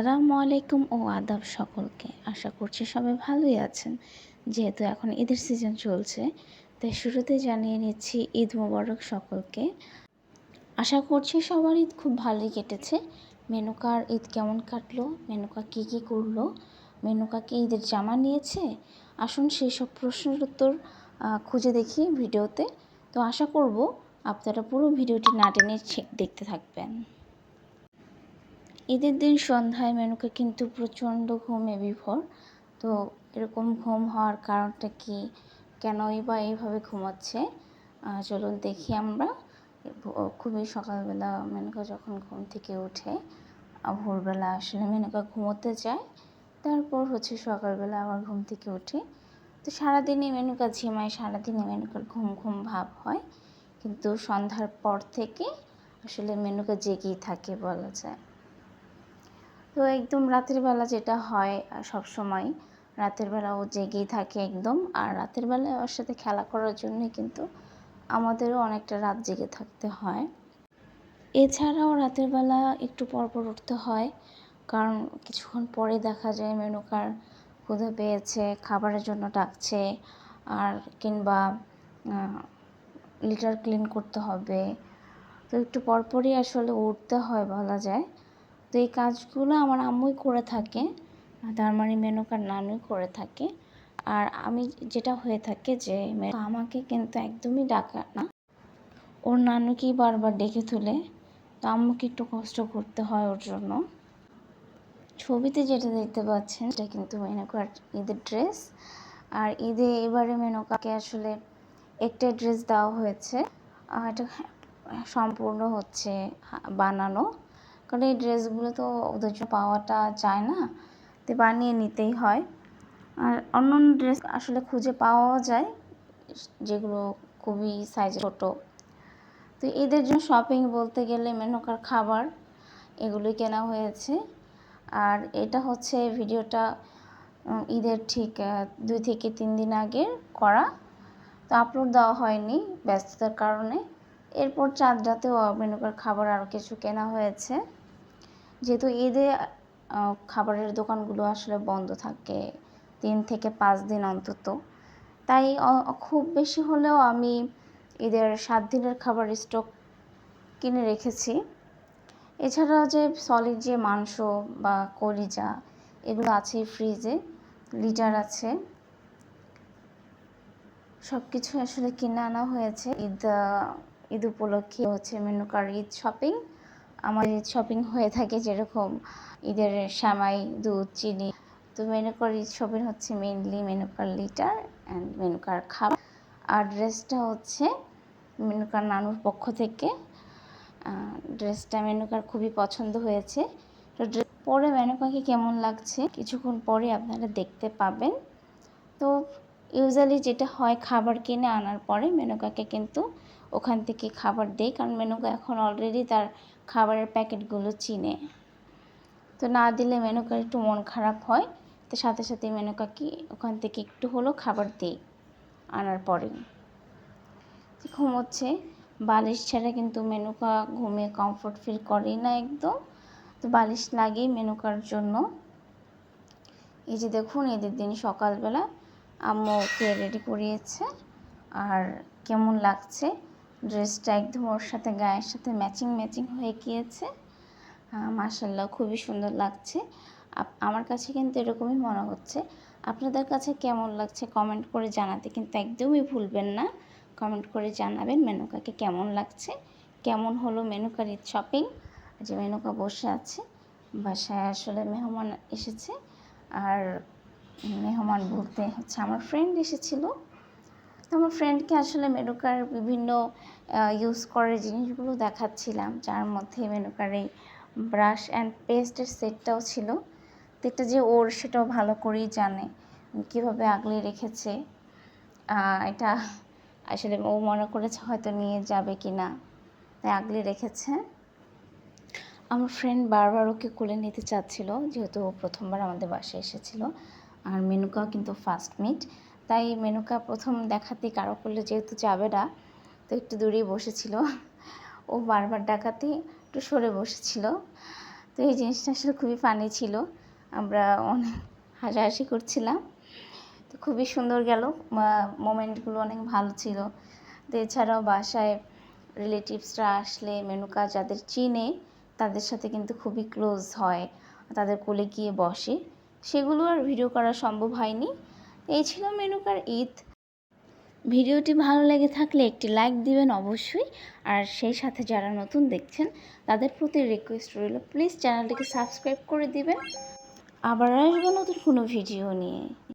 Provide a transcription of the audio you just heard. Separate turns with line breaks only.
আসসালামু আলাইকুম ও আদাব সকলকে। আশা করছি সবাই ভালোই আছেন। যেহেতু এখন ঈদের সিজন চলছে, তাই শুরুতে জানিয়ে নিচ্ছি ঈদ মোবারক সকলকে। আশা করছি সবার ঈদ খুব ভালোই কেটেছে। মেনুকার ঈদ কেমন কাটলো? মেনুকা কী কী করল? মেনুকা কি ঈদের জামা নিয়েছে? আসুন সেই সব প্রশ্নের উত্তর খুঁজে দেখি ভিডিওতে। তো আশা করব আপনারা পুরো ভিডিওটি না টেনে দেখতে থাকবেন। ঈদের দিন সন্ধ্যায় মেনুকে কিন্তু প্রচণ্ড ঘুমে বিভোর। তো এরকম ঘুম হওয়ার কারণটা কি? কেনই বা এইভাবে ঘুমাচ্ছে? চলুন দেখি আমরা। খুবই সকালবেলা মেনুকা যখন ঘুম থেকে উঠে ভোরবেলা আসলে মেনুকা ঘুমোতে যায়। তারপর হচ্ছে সকালবেলা আবার ঘুম থেকে উঠে। তো সারাদিনই মেনুকা ঝিমায়, সারাদিনই মেনুকার ঘুম ঘুম ভাব হয়। কিন্তু সন্ধ্যার পর থেকে আসলে মেনুকা জেগেই থাকে বলা যায়। তো একদম রাতের বেলা যেটা হয় সব সময় রাতের বেলা ও জেগেই থাকে একদম। আর রাতের বেলায় ওর সাথে খেলা করার জন্যই কিন্তু আমাদেরও অনেকটা রাত জেগে থাকতে হয়। এছাড়াও রাতের বেলা একটু পরপর উঠতে হয়, কারণ কিছুক্ষণ পরে দেখা যায় মেনুকার ক্ষুধা পেয়েছে, খাবারের জন্য ডাকছে, আর কিংবা লিটার ক্লিন করতে হবে। তো একটু পরপরই আসলে উঠতে হয় বলা যায়। তো এই কাজগুলো আমার আম্মুই করে থাকে তার মানে মেনুকার নানুই করে থাকে। আর আমি যেটা হয়ে থাকে যে আমাকে কিন্তু একদমই ডাকা না। ওর নানুকেই বারবার ডেকে তুলে, তো আম্মুকে একটু কষ্ট করতে হয় ওর জন্য। ছবিতে যেটা দেখতে পাচ্ছেন, সেটা কিন্তু মেনুকার ঈদের ড্রেস। আর ঈদে এবারে মেনুকাকে আসলে একটা ড্রেস দেওয়া হয়েছে এটা সম্পূর্ণ হচ্ছে বানানো। কারণ এই ড্রেসগুলো তো ওদের জন্য পাওয়াটা যায় না, তো বানিয়ে নিতেই হয়। আর অন্য অন্য ড্রেস আসলে খুঁজে পাওয়াও যায়, যেগুলো খুবই সাইজ ছোটো। তো এদের জন্য শপিং বলতে গেলে মেনুকার খাবার, এগুলোই কেনা হয়েছে। আর এটা হচ্ছে ভিডিওটা ঈদের ঠিক দুই থেকে তিন দিন আগের করা। তো আপলোড দেওয়া হয়নি ব্যস্ততার কারণে। এরপর চাঁদ রাতেও মেনুকার খাবার আরও কিছু কেনা হয়েছে। যেহেতু ঈদে খাবারের দোকানগুলো আসলে বন্ধ থাকে তিন থেকে পাঁচ দিন অন্তত। তাই খুব বেশি হলেও আমি ঈদের সাত দিনের খাবার স্টক কিনে রেখেছি। এছাড়া যে সলিড যে মাংস বা কলিজা, এগুলো আছে ফ্রিজে, লিটার আছে। সব কিছু আসলে কিনে আনা হয়েছে। ঈদ ঈদ উপলক্ষে হচ্ছে মেনুকার ঈদ শপিং। আমাদের শপিং হয়ে থাকে যেরকম ঈদের শ্যামাই দুধ, চিনি। তো মেনুকার ঈদ শপিং হচ্ছে মেনলি মেনুকার লিটার অ্যান্ড মেনুকার খাবার। আর ড্রেসটা হচ্ছে মেনু মেনুকার নানুর পক্ষ থেকে। ড্রেসটা মেনু মেনুকার খুবই পছন্দ হয়েছে। তো ড্রেস পরে মেনুকাকে কেমন লাগছে কিছুক্ষণ পরে আপনারা দেখতে পাবেন। তো ইউজুয়ালি যেটা হয় খাবার কিনে আনার পরে মেনুকাকে কিন্তু ওখান থেকে খাবার দেয়, কারণ মেনুকা এখন অলরেডি তার খাবারের প্যাকেটগুলো চিনে। তো না দিলে মেনুকার একটু মন খারাপ হয়, তো সাথে সাথে মেনুকাকে ওখান থেকে একটু হলেও খাবার দিই আনার পরে। ঘুমোচ্ছে বালিশ ছাড়া কিন্তু মেনুকা ঘুমিয়ে কমফোর্ট ফিল করেই না একদম। তো বালিশ লাগেই মেনুকার জন্য। এই যে দেখুন, এদের দিন সকালবেলা আম্মু ওকে রেডি করিয়েছে, আর কেমন লাগছে ড্রেসটা একদম ওর সাথে, গায়ের সাথে ম্যাচিং ম্যাচিং হয়ে গিয়েছে। মার্শাল্লাহ খুবই সুন্দর লাগছে। আমার কাছে কিন্তু এরকমই মনে হচ্ছে। আপনাদের কাছে কেমন লাগছে কমেন্ট করে জানাতে কিন্তু একদমই ভুলবেন না। কমেন্ট করে জানাবেন মেনুকাকে কেমন লাগছে। কেমন হলো মেনুকার ঈদ শপিং যে মেনুকা বসে আছে, বাসায় আসলে মেহমান এসেছে। আর মেহমান বলতে হচ্ছে আমার ফ্রেন্ড এসেছিল। আমার ফ্রেন্ডকে আসলে মেনুকার বিভিন্ন ইউজ করার জিনিসগুলো দেখাচ্ছিলাম। যার মধ্যে মেনুকার এই ব্রাশ অ্যান্ড পেস্টের সেটটাও ছিল। এটা যে ওর সেটাও ভালো করেই জানে কীভাবে আগলে রেখেছে। এটা আসলে ও মনে করেছে হয়তো নিয়ে যাবে কি না তাই আগলে রেখেছে। আমার ফ্রেন্ড বারবার ওকে কোলে নিতে চাচ্ছিল, যেহেতু ও প্রথমবার আমাদের বাসায় এসেছিল। আর মেনুকাও কিন্তু ফার্স্ট মিট তাই মেনুকা প্রথম দেখাতে কারও করলে যেহেতু যাবে না, তো একটু দূরেই বসেছিল। ও বারবার ডাকাতে একটু সরে বসেছিল। তো এই জিনিসটা আসলে খুবই ফানি ছিল। আমরা অনেক হাসাহাসি করছিলাম। তো খুবই সুন্দর গেল। মোমেন্টগুলো অনেক ভালো ছিল। তো এছাড়াও বাসায় রিলেটিভসরা আসলে মেনুকা যাদের চিনে, তাদের সাথে কিন্তু খুবই ক্লোজ হয়। তাদের কোলে গিয়ে বসে। সেগুলো আর ভিডিও করা সম্ভব হয়নি। এই ছিল মেনুকার ঈদ। ভিডিওটি ভালো লেগে থাকলে একটি লাইক দিবেন অবশ্যই। আর সেই সাথে যারা নতুন দেখছেন, তাদের প্রতি রিকোয়েস্ট রইল প্লিজ চ্যানেলটিকে সাবস্ক্রাইব করে দিবেন। আবার আসব নতুন কোনো ভিডিও নিয়ে।